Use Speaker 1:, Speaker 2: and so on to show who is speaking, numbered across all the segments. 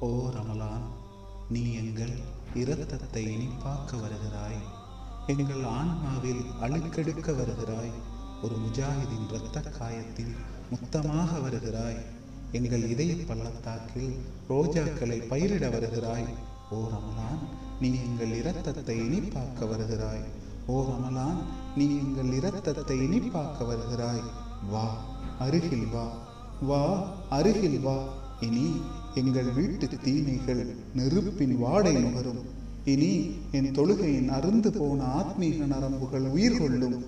Speaker 1: ஓ ரமலான் நீ எங்கள் இரத்தத்தை இனிப்பாக்க வருகிறாய். எங்கள் ஆன்மாவில் அழுக்கெடுக்க வருகிறாய். ஒரு முஜாஹிதின் இரத்த காயத்தில் முத்தமாக வருகிறாய். எங்கள் இதய பள்ளத்தாக்கில் ரோஜாக்களை பயிரிட வருகிறாய். ஓ ரமலான் நீ எங்கள் இரத்தத்தை இனிப்பாக்க வருகிறாய். ஓ ரமலான் நீ எங்கள் இரத்தத்தை இனிப்பாக்க வருகிறாய். வா அருகில் வா. வா அருகில் வா. இனி எங்கள் வீட்டு தீமைகள் நெருப்பின் வாடை நுகரும். இனி என் தொழுகையின் அருந்து போன ஆத்மீக நரம்புகள் உயிர் கொள்ளும்.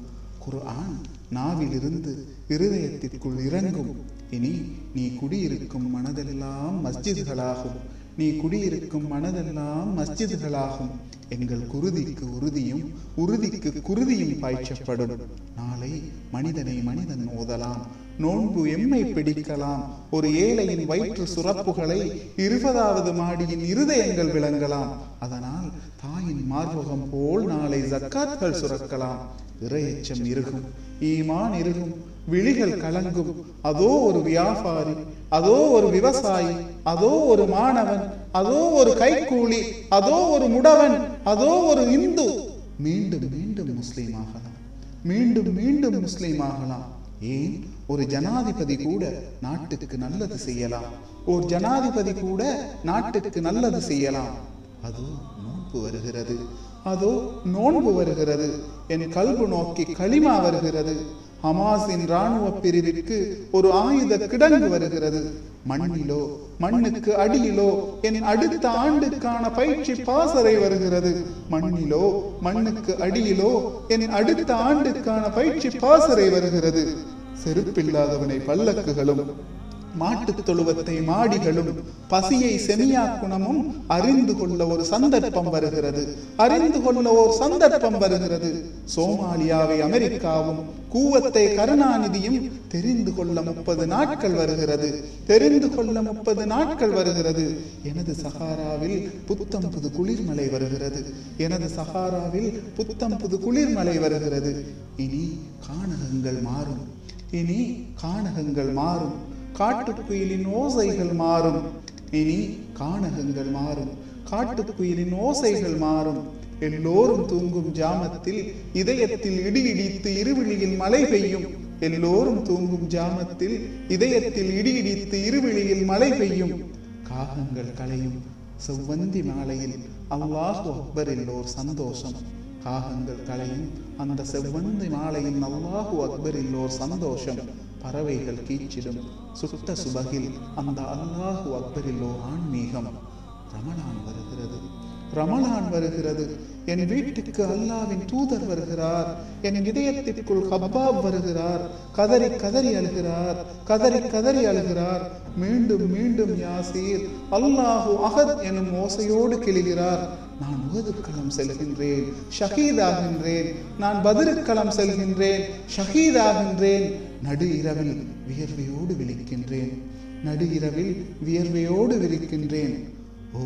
Speaker 1: குர்ஆன் நாவிலிருந்து இருதயத்திற்குள் இறங்கும். இனி நீ குடியிருக்கும் மனதெல்லாம் மஸ்ஜித்களாகும். நீ குடியிருக்கும் மனதெல்லாம் மஸ்ஜித்களாகும். எங்கள் குருதிக்கு உறுதியும் உறுதிக்கு குருதியும் பாய்ச்சப்படும். நாளை மனிதனை மனிதன் ஓதலாம் நோன்பு எம்மை பிடிக்கலாம். ஒரு ஏழையின் வயிற்று சுரப்புகளை இருபதாவது மாடியின் இருதயங்கள் விளங்கலாம். அதனால் தாயின் மார்பகம் போல் நாளை ஜக்காத்கள் சுரக்கலாம். இறையச்சம் இருக்கும் ஈமான் இருகும் விழிகள் கலங்கும். அதோ ஒரு வியாபாரி அதோ ஒரு விவசாயி அதோ ஒரு மாணவன் அதோ ஒரு கைக்கூலி அதோ ஒரு முடவன் அதோ ஒரு இந்து. மீண்டும் மீண்டும் முஸ்லீம் ஆகலாம். மீண்டும் மீண்டும் முஸ்லீம் ஆகலாம். ஏன்? ஒரு ஜனாதிபதி கூட நாட்டுக்கு நல்லது செய்யலாம். ஒரு ஜனாதிபதி கூட நாட்டுக்கு நல்லது செய்யலாம். அதோ நோன்பு வருகிறது. அதோ நோன்பு வருகிறது. என் கல்பு நோக்கி களிமா வருகிறது. ஹமாஸின் ராணுவ பிரிவிற்கு ஒரு ஆயுத கிடங்கு வருகிறது. மண்ணிலோ மண்ணுக்கு அடியிலோ என் அடுத்த ஆண்டுக்கான பயிற்சி பாசறை வருகிறது. மண்ணிலோ மண்ணுக்கு அடியிலோ என் அடுத்த ஆண்டுக்கான பயிற்சி பாசறை வருகிறது. செருப்பில்லாதவனை பல்லக்குகளும் மாட்டுத் தொழுவத்தை மாடிகளும் பசியை செமியாக்குணமும் அறிந்து கொள்ள ஒரு சந்தர்ப்பம் வருகிறது. அறிந்து கொள்ள ஒரு சந்தர்ப்பம் வருகிறது. சோமாலியாவை அமெரிக்காவும் கூவத்தை கருணாநிதியும் தெரிந்து கொள்ள முப்பது நாட்கள் வருகிறது. தெரிந்து கொள்ள முப்பது நாட்கள் வருகிறது. எனது சகாராவில் புத்தம் புது குளிர்மலை வருகிறது. எனது சகாராவில் புத்தம் புது குளிர்மலை வருகிறது. இனி காணகங்கள் மாறும். இனி காணகங்கள் மாறும். காட்டுக்குயிலின் ஓசைகள் மாறும். இனி காணகங்கள் மாறும். காட்டுக்குயிலின் ஓசைகள் மாறும். எல்லோரும் தூங்கும் ஜாமத்தில் இதயத்தில் இடி இடித்து இருவிழியில் மழை பெய்யும். எல்லோரும் தூங்கும் ஜாமத்தில் இதயத்தில் இடி இடித்து இருவிழியில் மழை பெய்யும். காகங்கள் களையும் செவ்வந்தி மாலையில் அல்லாஹு அக்பர் எல்லோர் சந்தோஷம். காகங்கள் களையும் அந்த செவ்வந்தி மாலையின் அல்லாஹு அக்பரில் ஓர் சந்தோஷம். பறவைகள் கீச்சிடும் சுட்ட சுபகில் அந்த அல்லாஹு அக்பரில் ஓர் ஆன்மீகம். ரமலான் வருகிறது. ரமலான் வருகிறது. என் வீட்டுக்கு அல்லாவின் தூதர் வருகிறார். என் இதயத்திற்குள் ஹப்பாப் வருகிறார். கதறி கதறி அழுகிறார். கதறி கதறி அழுகிறார். மீண்டும் மீண்டும் யாசீர் அல்லாஹு அகத் எனும் ஓசையோடு கிளிகிறார். நான் உகதுக்களம் செல்கின்றேன். ஷஹீதாகின்றேன் நான் பதிருக்களம் செல்கின்றேன். ஷஹீதாகின்றேன் நடு இரவில் வியர்வையோடு விழிக்கின்றேன். நடு இரவில் வியர்வையோடு விழிக்கின்றேன். ஓ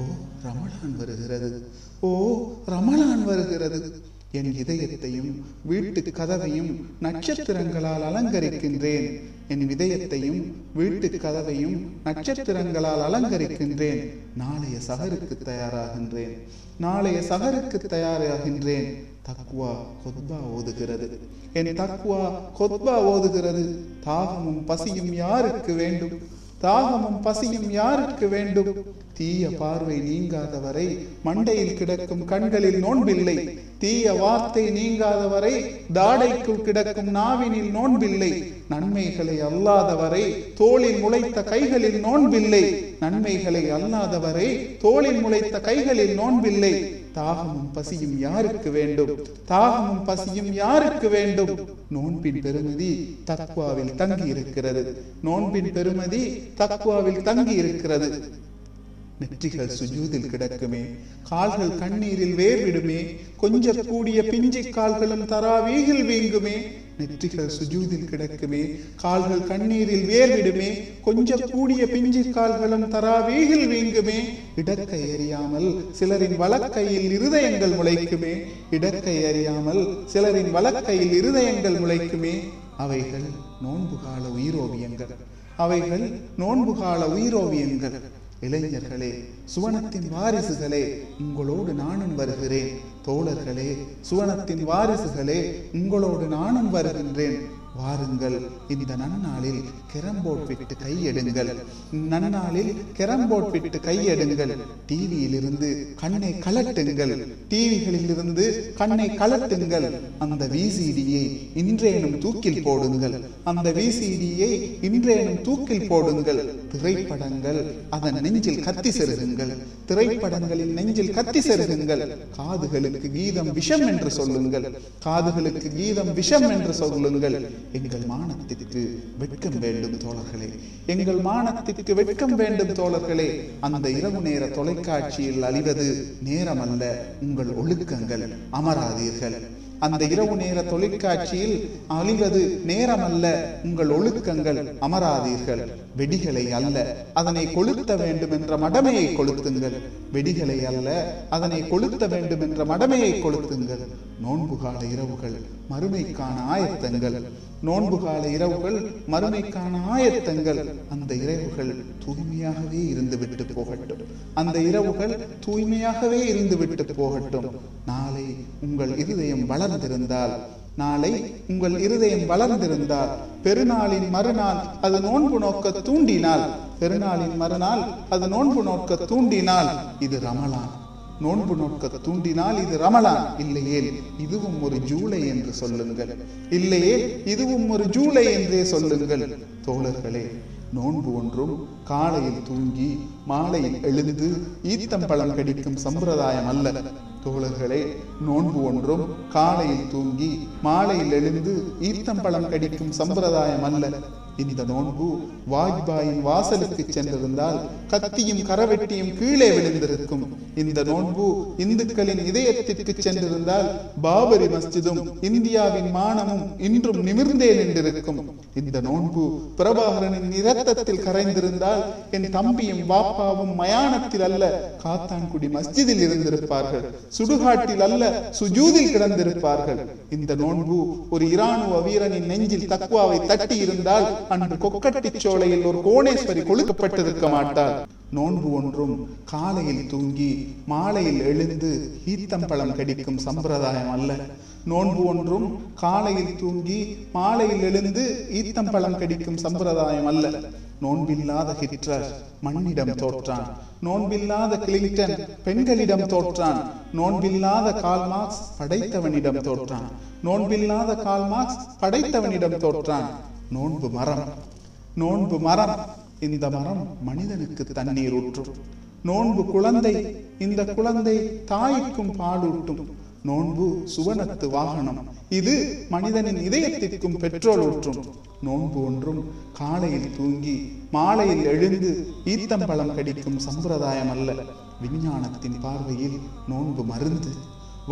Speaker 1: ரமலான் வருகிறது. ஓ ரமலான் வருகிறது. என் இதயத்தையும் வீட்டு கதவையும் நட்சத்திரங்களால் அலங்கரிக்கின்றேன். என் இதயத்தையும் வீட்டு கதவையும் நட்சத்திரங்களால் அலங்கரிக்கின்றேன். நாளைய சகருக்கு தயாராகின்றேன். நாளைய சகருக்கு தயாராகின்றேன். தக்வா கொத்பா ஓதுகிறது. என் தக்வா கொத்பா ஓதுகிறது. தாகமும் பசியும் யாருக்கு வேண்டும்? தாகமும் பசியும் யாருக்கு வேண்டும்? தீய பார்வை நீங்காதவரை மண்டையில் கிடக்கும் கண்களில் நோன்பில்லை. தீய வார்த்தை நீங்காதவரை தாடைக்குள் கிடக்கும் நாவினில் நோன்பில்லை. நன்மைகளை அல்லாதவரை தோளில் முளைத்த கைகளில் நோன்பில்லை. நன்மைகளை அல்லாதவரை தோளில் முளைத்த கைகளில் நோன்பில்லை. தாகமும் பசியும் யாருக்கு வேண்டும்? தாகமும் பசியும் யாருக்கு வேண்டும்? நோன்பின் பெருமதி தக்வாவில் தங்கி இருக்கிறது நோன்பின் பெருமதி தக்வாவில் தங்கி இருக்கிறது நெற்றிகள் சுஜூதில் கிடக்குமே. கால்கள் கண்ணீரில் வேர்விடுமே. கொஞ்ச கூடிய பிஞ்சி கால்களும் தராவீகில் வீங்குமே. நெற்றிகள் சுஜூதில் கிடக்குமே கால்கள் கண்ணீரில் வேர்விடுமே கொஞ்ச கூடிய பிஞ்சி கால்களும் தராவீகில் வீங்குமே. இடக்கை அறியாமல் சிலரின் வலக்கையில் இருதயங்கள் முளைக்குமே. இடக்கை அறியாமல் சிலரின் வலக்கையில் இருதயங்கள் முளைக்குமே. அவைகள் நோன்புகால உயிரோவியங்கள். அவைகள் நோன்புகால உயிரோவியங்கள். இளைஞர்களே சுவனத்தின் வாரிசுகளே உங்களோடு நானும் வருகிறேன். தோழர்களே சுவனத்தின் வாரிசுகளே உங்களோடு நானும் வருகின்றேன். வாருங்கள். இந்த நன்னாளில் கிரம்போட் விட்டு கையெடுங்கள். நன்னாளில் கிரம்போட் விட்டு கையெடுங்கள். டிவியிலிருந்து கண்ணை கலட்டுங்கள். டிவிகளிலிருந்து கண்ணை கலட்டுங்கள். அந்த விசிடியை இன்றேனும் தூக்கில் போடுங்கள். அந்த விசிடியை இன்றேனும் தூக்கில் போடுங்கள். திரைப்படங்கள் அதன் நெஞ்சில் கத்தி செருகுங்கள். திரைப்படங்களின் நெஞ்சில் கத்தி செருகுங்கள். காதுகளுக்கு கீதம் விஷம் என்று சொல்லுங்கள். காதுகளுக்கு கீதம் விஷம் என்று சொல்லுங்கள். எங்கள் மானத்திற்கு வெட்கம் வேண்டும் தோழர்களே. எங்கள் மானத்திற்கு வெட்கம் வேண்டும் தோழர்களே. அந்த இரவு நேர தொலைக்காட்சியில் அழிவது நேரமல்ல. உங்கள் ஒழுக்கங்கள் அமராதீர்கள். அந்த இரவு நேர தொலைக்காட்சியில் அழிவது நேரமல்ல. உங்கள் ஒழுக்கங்கள் அமராதீர்கள். வெடிகளை அல்ல. அதனை கொளுத்த வேண்டும் என்ற மடமையை கொளுத்துங்கள். வெடிகளை அல்ல. அதனை கொளுத்த வேண்டும் என்ற மடமையை கொளுத்துங்கள். நோன்புகால இரவுகள் மறுமைக்கான ஆயத்தங்கள் நோன்புகால இரவுகள் மறுமைக்கான ஆயத்தங்கள் அந்த இரவுகள் தூய்மையாகவே இருந்து விட்டு போகட்டும். அந்த இரவுகள் தூய்மையாகவே இருந்து விட்டு போகட்டும். நாளை உங்கள் இருதயம் வளர்ந்திருந்தால் நாளை உங்கள் இருதயம் வளர்ந்திருந்தால் பெருநாளின் மறுநாள் அது நோன்பு நோக்க தூண்டினால் பெருநாளின் மறுநாள் அது நோன்பு நோக்க தூண்டினால் இது ரமலான். நோன்பு நோக்க தூண்டினால் இது ரமலான். இல்லையே இதுவும் ஒரு ஜூலை என்று சொல்லுங்கள். இல்லையே இதுவும் ஒரு ஜூலை என்றே சொல்லுங்கள். தோழர்களே நோன்பு ஒன்றும் காலையில் தூங்கி மாலையில் எழுந்து ஈத்தம்பழம் கடிக்கும் சம்பிரதாயம் அல்ல. தோழர்களே நோன்பு ஒன்றும் காலையில் தூங்கி மாலையில் எழுந்து ஈத்தம்பழம் கடிக்கும் சம்பிரதாயம் அல்ல. இந்த நோன்பு வாஜ்பாயின் வாசலுக்கு சென்றிருந்தால் கத்தியும் கரவெட்டியும் கீழே விழுந்திருக்கும். இந்த நோன்பு இந்துக்களின் இதயத்திற்கு சென்றிருந்தால் பாபரி மஸ்ஜிதும் இந்தியாவின் மானமும் இன்றும் நிமிர்ந்தே நின்றிருக்கும். இந்த நோன்பு பிரபாகரனின் இரத்தத்தில் கரைந்திருந்தால் என் தம்பியும் பாப்பாவும் மயானத்தில் அல்ல காத்தான்குடி மஸ்ஜிதில் இருந்திருப்பார்கள். சுடுகாட்டில் அல்ல சுஜூதில் கிடந்திருப்பார்கள். இந்த நோன்பு ஒரு இராணுவ வீரனின் நெஞ்சில் தக்குவாவை தட்டி இருந்தால் அன்று கொக்கட்டி சோலையில் ஒரு கோணேஸ்வரி கொழுக்கப்பட்டிருக்க மாட்டார். நோன்பு ஒன்றும் காலையில் தூங்கி மாலையில் எழுந்து ஈத்தம்பழம் கடிக்கும் சம்பிரதாயம் அல்ல. நோன்பு ஒன்றும் காலையில் தூங்கி மாலையில் எழுந்து ஈத்தம்பழம் கடிக்கும் சம்பிரதாயம் அல்ல. நோன்பில்லாத ஹிட்லர் மண்ணிடம் தோற்றான். நோன்பில்லாத கிளின்டன் பெண்களிடம் தோற்றான். நோன்பில்லாத கால்மார்க்ஸ் படைத்தவனிடம் தோற்றான். நோன்பில்லாத கால்மார்க்ஸ் படைத்தவனிடம் தோற்றான். நோன்பு மரம். நோன்பு மரம் இந்த மரம் மனிதனுக்கு தண்ணீர் ஊற்றும். நோன்பு குழந்தை இந்த குழந்தை தாய்க்கும் பாலூட்டும். நோன்பு சுவனத்து வாகனம் இது மனிதனின் இதயத்திற்கும் பெட்ரோல் ஊற்றும். நோன்பு ஒன்றும் காலையில் தூங்கி மாலையில் எழுந்து ஈத்தம்பழம் கடிக்கும் சம்பிரதாயம் அல்ல விஞ்ஞானத்தின் பார்வையில் நோன்பு மருந்து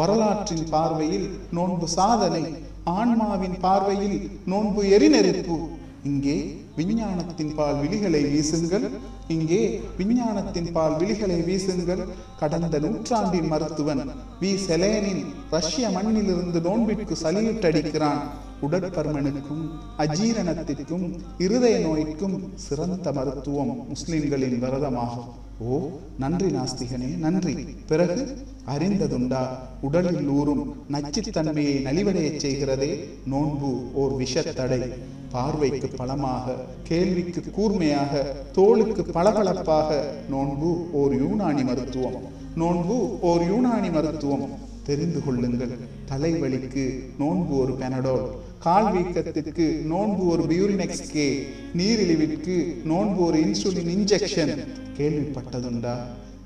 Speaker 1: வரலாற்றின் பார்வையில் நோன்பு சாதனை ஆன்மாவின் பார்வையில் நோன்பு எரிநெருப்பு இங்கே விஞ்ஞானத்தின் பால் விழிகளை வீசுங்கள். இங்கே விஞ்ஞானத்தின் பால் விழிகளை வீசுங்கள். கடந்த நூற்றாண்டின் மருத்துவன் வி. செலேனின் ரஷ்ய மண்ணிலிருந்து நோன்பிற்கு சலியிட்டடிக்கிறான் உடற்பருமனுக்கும் அஜீரணத்திற்கும் இருதய நோய்க்கும் சிறந்த மருத்துவம் முஸ்லிம்களின் விரதமாகும். ஓ நன்றி நாஸ்திகனே நன்றி. பிறகு அறிந்ததுண்டா உடலில் ஊறும் நச்சுத்தன்மையை நலிவடையச் செய்கிறதே நோன்பு ஓர் விஷத்தடை. பார்வைக்கு பலமாக கேள்விக்கு கூர்மையாக தோளுக்கு பளபளப்பாக நோன்பு ஓர் யூனானி மருத்துவம். நோன்பு ஓர் யூனானி மருத்துவம். தெரிந்து கொள்ளுங்கள் தலைவலிக்கு நோன்பு ஒரு பெனடோல். கால் வீக்கத்திற்கு நோன்பு ஒரு பியூரினெக்ஸ் கே நீரிழிவிற்கு நோன்பு ஒரு இன்சுலின் இன்ஜெக்ஷன். கேள்விப்பட்டதுண்டா?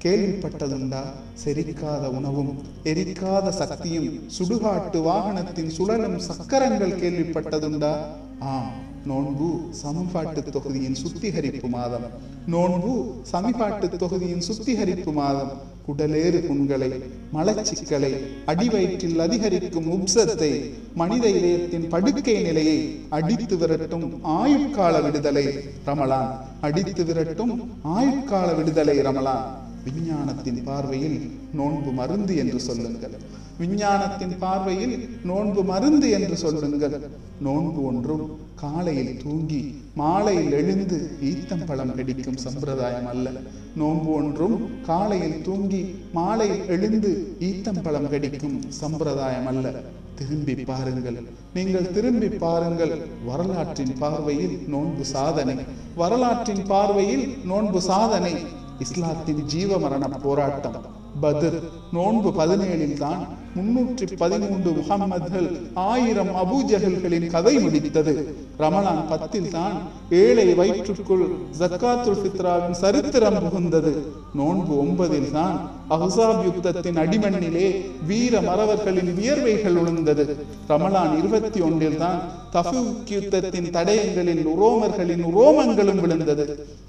Speaker 1: கேள்விப்பட்டதுண்டா? செரிக்காத உணவும் எரிக்காத சக்தியும் சுடுகாட்டு வாகனத்தின் சுழலும் சக்கரங்கள் கேள்விப்பட்டதுண்டா? ஆம் நோன்பு சமன்பாட்டு தொகுதியின் சுத்திகரிப்பு மாதம். நோன்பு சமிபாட்டு தொகுதியின் சுத்திகரிப்பு மாதம். குடலேறு புண்களை மலச்சிக்கலை அடிவயிற்றில் அதிகரிக்கும் உப்சத்தை மனித இதயத்தின் படுக்கை நிலையை அடித்து விரட்டும் ஆயுட்கால விடுதலை. ரமலான். அடித்து விரட்டும் ஆயுட்கால விடுதலை ரமலான் விஞ்ஞானத்தின் பார்வையில் நோன்பு மருந்து என்று சொல்லுங்கள். விஞ்ஞானத்தின் பார்வையில் நோன்பு மருந்து என்று சொல்லுங்கள். நோன்பு ஒன்றும் காலையில் தூங்கி மாலையில் எழுந்து ஈத்தம்பழம் கடிக்கும் சம்பிரதாயம் அல்ல. நோன்பு ஒன்றும் காலையில் தூங்கி மாலையில் எழுந்து ஈத்தம்பழம் கடிக்கும் சம்பிரதாயம் அல்ல. திரும்பி பாருங்கள். நீங்கள் திரும்பி பாருங்கள். வரலாற்றின் பார்வையில் நோன்பு சாதனை. வரலாற்றின் பார்வையில் நோன்பு சாதனை. இஸ்லாத்தின் ஜீவ மரண போராட்டம். பத்ர் நோன்பு பதினேழில் தான் முன்னூற்றி பதிமூன்று முகம்மதுகள் ஆயிரம் அபூஜகல்களின் கதை முடித்தது. ரமலான் பத்தில் தான் ஏழை வயிற்றுக்குள் ஜக்காத்துல் ஃபித்ராவின் சரித்திரம் புகுந்தது. நோன்பு ஒன்பதில் தான் அஹ்ஸாப் யுத்தத்தின் அடிமண்ணிலே வீர மறவர்களின் வியர்வைகள் உழுந்தது ரமலான் இருபத்தி ஒன்றில் தான் தஃபுக் யுத்தத்தின் தடயங்களில் உரோமர்களின் உரோமங்களும் விழுந்தது.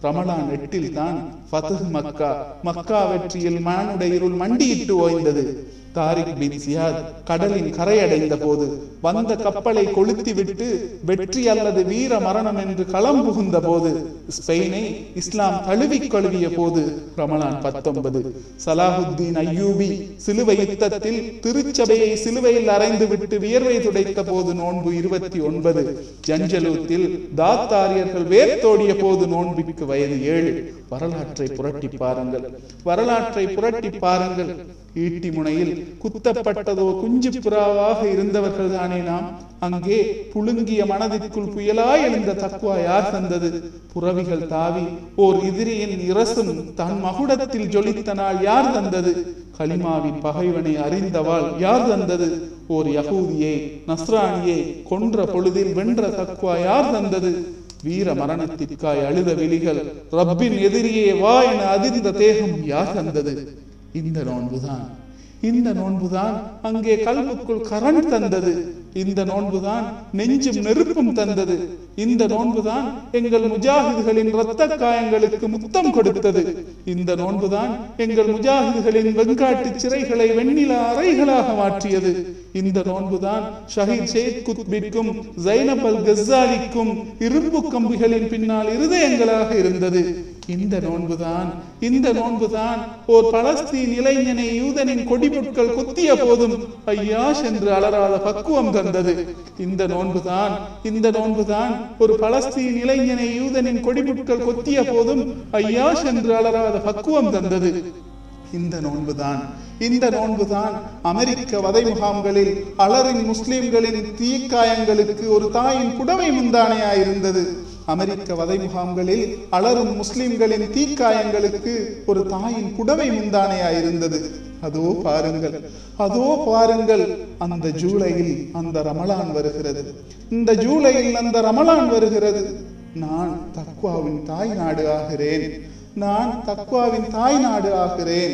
Speaker 1: ரமலான் எட்டில் தான் ஃபத்ஹ் மக்கா மக்கா வெற்றியில் மானுடைய இருள் மண்டியிட்டு ஓய்ந்தது. தாரிக் பின் சியாத் கடலின் கரையடைந்த போது வந்த கப்பலை கொளுத்திவிட்டு வெற்றி அல்லது வீர மரணம் என்று களம் புகுந்த போது ஸ்பெயினை இஸ்லாம் தழுவி கழுவிய போது ரமலான் பத்தொன்பது. சலாஹுத்தீன் ஐயூபி சிலுவை யுத்தத்தில் திருச்சபையை சிலுவையில் அறைந்து விட்டு வியர்வை துடைத்த போது நோன்பு இருபத்தி ஒன்பது. ஜஞ்சலூத்தில் தாத்தாரியர்கள் வேர்த்தோடிய போது நோன்பிற்கு வயது ஏழு. வரலாற்றை புரட்டி பாருங்கள். வரலாற்றை புரட்டி பாருங்கள். ஈட்டி முனையில் குத்தப்பட்டதோ குஞ்சு புறாவாக இருந்தவர்கள் தானே நாம். அங்கே புழுங்கிய மனதிற்குள் புயலாய் எழுந்த தக்குவா யார் தந்தது? புறவிகள் தாவி ஓர் எதிரியின் இரசும் தன் மகுடத்தில் ஜொலித்த நாள் யார் தந்தது? கலிமாவின் பகைவனை அறிந்தவாள் யார் தந்தது? ஓர் யகூதியே நஸ்ரானியே கொன்ற பொழுதில் வென்ற தக்குவா யார் தந்தது? வீர மரணத்திற்காய் அழுத விழிகள் ரப்பின் எதிரியே வா என அதிர்ந்த தேகம் யார் தந்தது? இந்த நோன்புதான். இந்த நோன்புதான் அங்கே கல்புக்குள் கரண் தந்தது. இந்த நோன்புதான் நெஞ்சும் நெருப்பும் தந்தது. இந்த நோன்புதான் எங்கள் முஜாஹிதுகளின் இரத்த காயங்களுக்கு முத்தம் கொடுத்தது. இந்த நோன்புதான் எங்கள் முஜாஹிதுகளின் வெங்காட்டு சிறைகளை வெண்ணில அறைகளாக மாற்றியது. இந்த நோன்புதான் ஷஹீத் ஷேக் குத்பிற்கும் ஜைனப் அல் கஸ்ஸாலிக்கும் இரும்பு கம்பிகளின் பின்னால் இருதயங்களாக இருந்தது. இந்த நோன்புதான் இந்த நோன்புதான் ஓர் பலஸ்தீன் இளைஞனை யூதனின் கொடிமுட்கள் குத்திய போதும் ஐயாஷ் என்று அலராத பக்குவம் தந்தது. இந்த நோன்புதான் இந்த நோன்புதான் ஒரு பலஸ்தீன் இளைஞனை யூதனின் கொடிமுட்கள் கொத்திய போதும் ஐயாஷ் என்று அலராத பக்குவம் தந்தது. இந்த நோன்புதான். இந்த நோன்புதான் அமெரிக்க வதை முகாம்களில் அலரின் முஸ்லிம்களின் தீக்காயங்களுக்கு ஒரு தாயின் புடவை முந்தானையாயிருந்தது அமெரிக்க வதை முகாம்களில் அலரும் முஸ்லிம்களின் தீக்காயங்களுக்கு ஒரு தாயின் புடவை முந்தானையாயிருந்தது அதோ பாருங்கள் அதோ பாருங்கள் அந்த ஜூலையில் அந்த ரமலான் வருகிறது. இந்த ஜூலையில் அந்த ரமலான் வருகிறது. நான் தக்வாவின் தாய் நாடு ஆகிறேன். நான் தக்வாவின் தாய் நாடு ஆகிறேன்.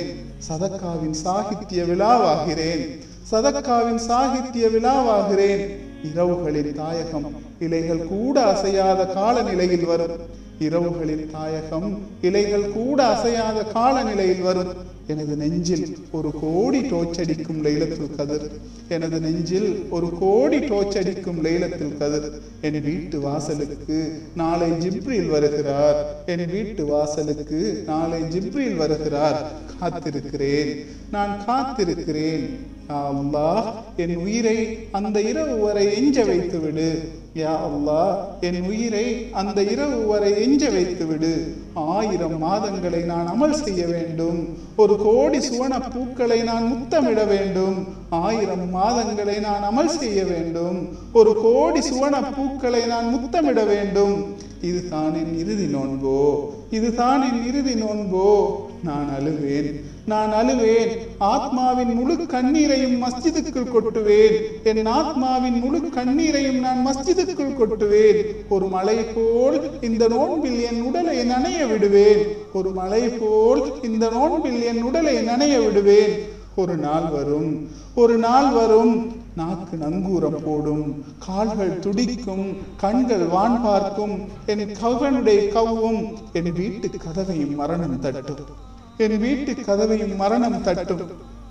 Speaker 1: சதக்காவின் சாகித்ய விழாவாகிறேன். சதக்காவின் சாகித்ய விழாவாகிறேன். இரவுகளின் தாயகம் இலைகள் கூட அசையாத காலநிலையில் வரும். இரவுகளின் தாயகம் இலைகள் கூட அசையாத காலநிலையில் வரும். எனது நெஞ்சில் ஒரு கோடி டோச்சடிக்கும் லைலத்தில் கதிர். எனது நெஞ்சில் ஒரு கோடி டோச்சடிக்கும் லைலத்தில் கதிர். என் வீட்டு வாசலுக்கு நாளை ஜிப்ரில் வருகிறார். என் வீட்டு வாசலுக்கு நாளை ஜிப்ரில் வருகிறார். காத்திருக்கிறேன். நான் காத்திருக்கிறேன். அல்லாஹ் என் உயிரை அந்த இரவு வரை எஞ்ச வைத்து விடு யா அல்லா என் உயிரை அந்த இரவு வரை எஞ்ச வைத்து விடு ஆயிரம் மாதங்களை நான் அமல் செய்ய வேண்டும். ஒரு கோடி சுவன பூக்களை நான் முத்தமிட வேண்டும். ஆயிரம் மாதங்களை நான் அமல் செய்ய வேண்டும். ஒரு கோடி சுவன பூக்களை நான் முத்தமிட வேண்டும். இதுதான் என் இறுதி நோன்போ? இதுதான் என் இறுதி நோன்போ? நான் அழுவேன். நான் அழுவேன். ஆத்மாவின் முழு கண்ணீரையும் மஸ்ஜிதுக்குள் கொட்டுவேன். என் ஆத்மாவின் முழு கண்ணீரையும் நான் மஸ்ஜிதுக்குள் கொட்டுவேன். ஒரு மலை போல் இந்த நோன்பில் என் உடலை நனைய விடுவேன். ஒரு மலை போல் இந்த நோன்பில் என் உடலை நனைய விடுவேன். ஒரு நாள் வரும். ஒரு நாள் வரும். நாக்கு நங்கூரம் போடும். கால்கள் துடிக்கும். கண்கள் வான் பார்க்கும். என் கவனுடைய கவ்வும் என் வீட்டு கதவையும் மரணம் தட்டும். என் வீட்டு கதவையும் மரணம் தட்டும்.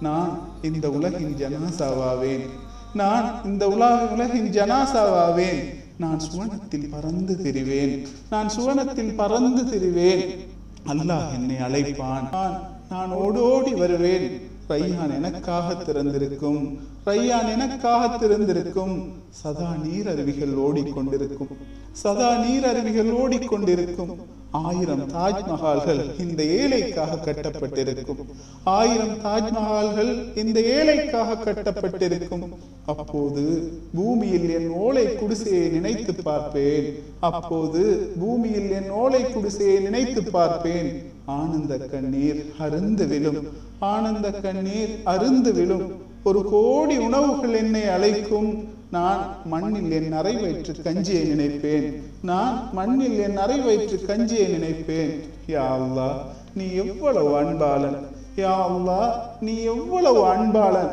Speaker 1: நான் இந்த உலகின் ஜனாசாவாவேன். நான் இந்த உலக உலகின் ஜனாசாவாவேன். நான் சுவனத்தில் பறந்து திரிவேன். நான் சுவனத்தில் பறந்து திரிவேன். அல்லாஹ் என்னை அழைப்பான். நான் நான் ஓடோடி வருவேன். ரையான் எனக்காக திறந்திருக்கும். ரையான் எனக்காக திறந்திருக்கும். சதா நீர் அருவிகள் ஓடிக்கொண்டிருக்கும். சதா நீர் அருவிகள் ஓடிக்கொண்டிருக்கும். ஆயிரம் தாஜ்மஹால்கள் இந்த ஏழைக்காக கட்டப்பட்டிருக்கும். ஆயிரம் தாஜ்மஹால்கள் இந்த ஏழைக்காக கட்டப்பட்டிருக்கும். அப்போது பூமியில் என் ஓலை குடிசையை நினைத்து பார்ப்பேன். அப்போது பூமியில் என் ஓலை குடிசையை நினைத்து பார்ப்பேன். ஆனந்த கண்ணீர் அருந்து விழும். ஆனந்த கண்ணீர் அருந்து விழும். ஒரு கோடி உணவுகள் என்னை அழைக்கும். நான் மண்ணில் என் அறை வயிற்று கஞ்சியை நினைப்பேன். நான் மண்ணில் என் அறை வயிற்று கஞ்சியை நினைப்பேன். யா நீ எவ்வளவு அன்பாளன். யா நீ எவ்வளவு அன்பாளன்.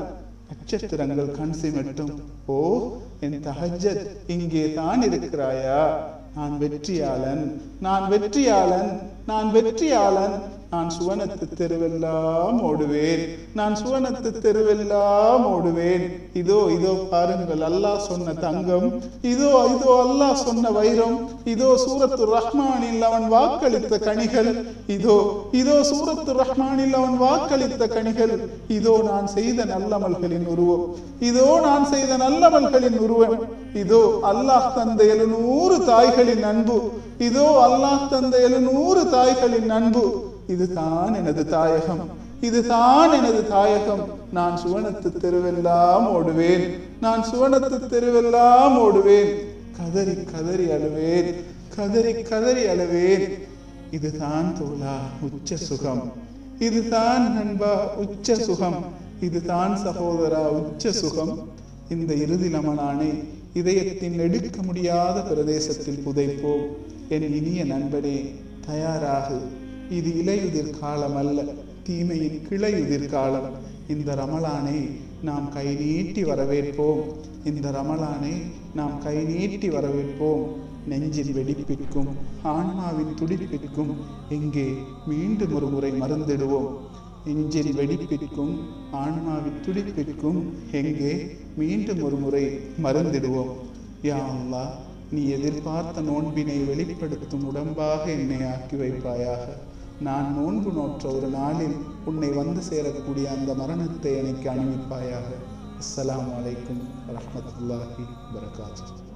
Speaker 1: நட்சத்திரங்கள் கண் சிமட்டும். ஓ என் தஹஜத் இங்கே தான் இருக்கிறாயா? நான் வெற்றியாளன். நான் வெற்றியாளன். நான் வெற்றியாளன். நான் சுவனத்து தெருவெல்லாம் ஓடுவேன். நான் சுவனத்து தெருவெல்லாம் ஓடுவேன். இதோ இதோ பாருங்கள் அல்லாஹ் சொன்ன தங்கம். இதோ இதோ அல்லாஹ் சொன்ன வைரம். இதோ சூரத்து ரஹ்மானில் அவன் வாக்களித்த கனிகள். இதோ இதோ சூரத்து ரஹ்மானில் அவன் வாக்களித்த கனிகள். இதோ நான் செய்த நல்லமல்களின் உருவம். இதோ நான் செய்த நல்லமல்களின் உருவம். இதோ அல்லாஹ் தந்த எழுநூறு தாய்களின் அன்பு. இதோ அல்லாஹ் தந்த எழுநூறு தாய்களின் அன்பு. இதுதான் எனது தாயகம். இதுதான் எனது தாயகம். நான் சுவனத்து தெருவெல்லாம் ஓடுவேன். நான் சுவனத்து தெருவெல்லாம் ஓடுவேன். கதறி கதறி அழுவேன். கதறி கதறி அழுவேன். இதுதான் தோழா உச்ச சுகம். இதுதான் நண்பா உச்ச சுகம். இதுதான் சகோதரா உச்ச சுகம். இந்த இறுதி நமனானே இதயத்தின் எடுக்க முடியாத பிரதேசத்தில் புதைப்போம். என் இனிய நண்பனே தயாராகு. இது இலையுதிர் காலம் அல்ல தீமையின் கிளையுதிர் காலம். இந்த ரமலானை நாம் கை நீட்டி வரவேற்போம். இந்த ரமலானை நாம் கை நீட்டி வரவேற்போம். நெஞ்சின் வெடிப்பிற்கும் ஆன்மாவின் துடிப்பிற்கும் எங்கே மீண்டும் ஒரு முறை மறந்திடுவோம் நெஞ்சின் வெடிப்பிற்கும் ஆன்மாவின் துடிப்பிற்கும் எங்கே மீண்டும் ஒரு முறை மறந்திடுவோம் யா அல்லாஹ் நீ எதிர்பார்த்த நோன்பினை வெளிப்படுத்தும் உடம்பாக என்னை ஆக்கி வைப்பாயாக. நான் நோன்பு நோற்ற ஒரு நாளில் உன்னை வந்து சேரக்கூடிய அந்த மரணத்தை எனக்கு அணிவிப்பாயாக. அஸ்லாம் வலைக்கும் வரமத்துல்லாஹி வரகாத்து